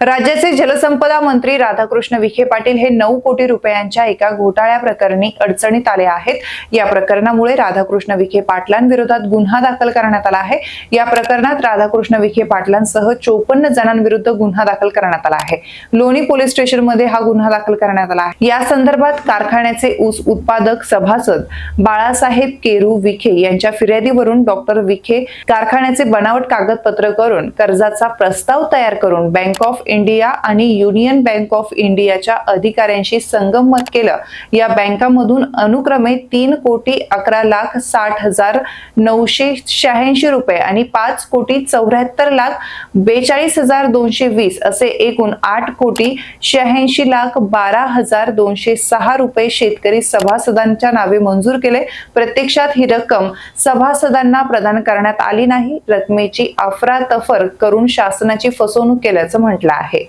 राज्याचे जलसंपदा मंत्री राधाकृष्ण विखे पाटील हे नऊ कोटी रुपयांच्या एका घोटाळ्या प्रकरणी अडचणीत आले आहेत. या प्रकरणामुळे राधाकृष्ण विखे पाटलांविरोधात गुन्हा दाखल करण्यात आला आहे. या प्रकरणात राधाकृष्ण विखे पाटलांसह चोपन्न जणांविरुद्ध गुन्हा दाखल करण्यात आला आहे. लोणी पोलीस स्टेशनमध्ये हा गुन्हा दाखल करण्यात आला आहे. या संदर्भात कारखान्याचे ऊस उत्पादक सभासद बाळासाहेब केरू विखे यांच्या फिर्यादीवरून डॉक्टर विखे कारखान्याचे बनावट कागदपत्र करून कर्जाचा प्रस्ताव तयार करून बँक ऑफ इंडिया आणि युनियन बँक ऑफ इंडियाच्या अधिकाऱ्यांशी संगमत केलं. या बँकांमधून अनुक्रमे तीन कोटी अकरा लाख साठ हजार नऊशे शहाऐंशी रुपये आणि पाच कोटी चौऱ्याहत्तर लाख बेचाळीस हजार दोनशे वीस असे एकूण आठ कोटी शहाऐंशी लाख बारा हजार दोनशे सहा रुपये शेतकरी सभासदांच्या नावे मंजूर केले. प्रत्यक्षात ही रक्कम सभासदांना प्रदान करण्यात आली नाही. रकमेची अफरातफर करून शासनाची फसवणूक केल्याचं म्हटलं आहे.